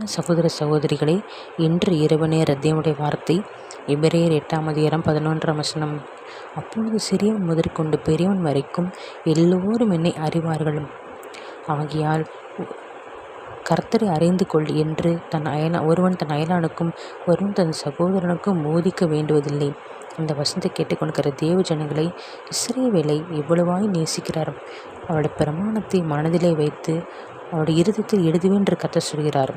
அன்பான சகோதர சகோதரிகளே இன்று இரவு நேர தேவனுடைய வார்த்தை எபிரேயர் எட்டாம் அதிகாரம் பதினொன்றாம் வசனம். அப்பொழுது சிறியவன் முதற்கொண்டு பெரியவன் வரைக்கும் எல்லோரும் என்னை அறிவார்கள். ஆகையால் கர்த்தரை அறிந்து கொள் என்று தன் அயலா ஒருவன் தன் அயலானுக்கும் ஒருவன் தன் சகோதரனுக்கும் மோதிக்க வேண்டுவதில்லை. இந்த வசனத்தை கேட்டுக்கொண்டிருக்கிற தேவ ஜனங்களை இஸ்ரேவேலை எவ்வளவாய் நேசிக்கிறார். அவருடைய பிரமாணத்தை மனதிலே வைத்து அவருடைய இருதத்தில் எழுதுவேன் என்று கத்த சொல்கிறார்.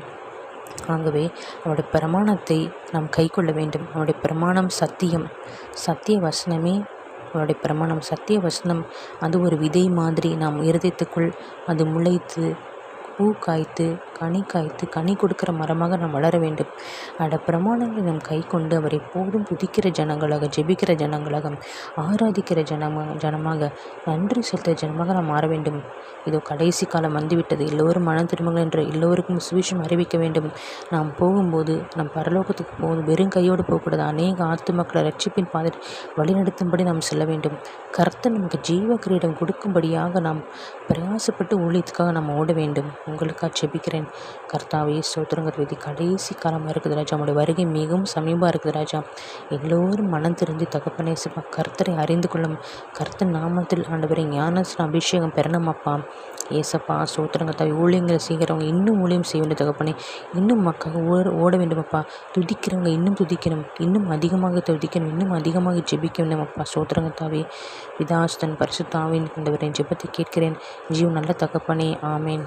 ஆகவே அவருடைய பிரமாணத்தை நாம் கைக்கொள்ள வேண்டும். அவருடைய பிரமாணம் சத்தியம். சத்திய வசனமே அவருடைய பிரமாணம். சத்திய வசனம் அது ஒரு விதை மாதிரி நாம் இருதயத்துக்குள் அது முளைத்து பூ காய்த்து கனி காய்த்து கனி கொடுக்கிற மரமாக நாம் வளர வேண்டும். அட பிரமாணங்களை நாம் கை கொண்டு அவரை எப்போதும் துதிக்கிற ஜனங்களாக ஜெபிக்கிற ஜனங்களாக ஆராதிக்கிற ஜனமாக ஜனமாக நன்றி செலுத்த ஜனமாக நாம் மாற வேண்டும். இதோ கடைசி காலம் வந்துவிட்டது. எல்லோரும் மன திரும்பங்கள் என்று எல்லோருக்கும் சுவிஷம் அறிவிக்க வேண்டும். நாம் போகும்போது நம் பரலோகத்துக்கு போகும் வெறும் கையோடு போகக்கூடாது. அநேக ஆத்துமக்களை ரட்சிப்பின் பாதை வழிநடத்தும்படி நாம் செல்ல வேண்டும். கர்த்தர் நமக்கு ஜீவ கிரீடம் கொடுக்கும்படியாக நாம் பிரயாசப்பட்டு ஊழியத்துக்காக நாம் ஓட வேண்டும். உங்களுக்காக ஜெபிக்கிறேன். கர்த்தாவே ஸ்தோத்திரங்கிறது இது கடைசி காலமாக இருக்குது ராஜா. நம்முடைய வருகை மிகவும் சமீபமாக இருக்குது ராஜா. எல்லோரும் மனம் திருந்தி தகப்பனே சிப்பா கர்த்தரை அறிந்து கொள்ளும் கர்த்தர் நாமத்தில் ஆண்டவரை ஞான அபிஷேகம் பெறணுமப்பா ஏசப்பா சோத்திரங்கத்தாவை ஊழியங்களை செய்கிறவங்க இன்னும் ஊழியம் செய்ய வேண்டிய தகப்பனே இன்னும் மக்கள் ஓட ஓட வேண்டுமப்பா துதிக்கிறவங்க இன்னும் துதிக்கணும் இன்னும் அதிகமாக துதிக்கணும் இன்னும் அதிகமாக ஜெபிக்க வேண்டும் அப்பா. சோத்திரங்கத்தாவே விதாஸ்தன் பரிசுத்தாவின் இந்த ஜெபத்தை கேட்கிறேன். ஜீவ் நல்ல தகப்பனே ஆமேன்.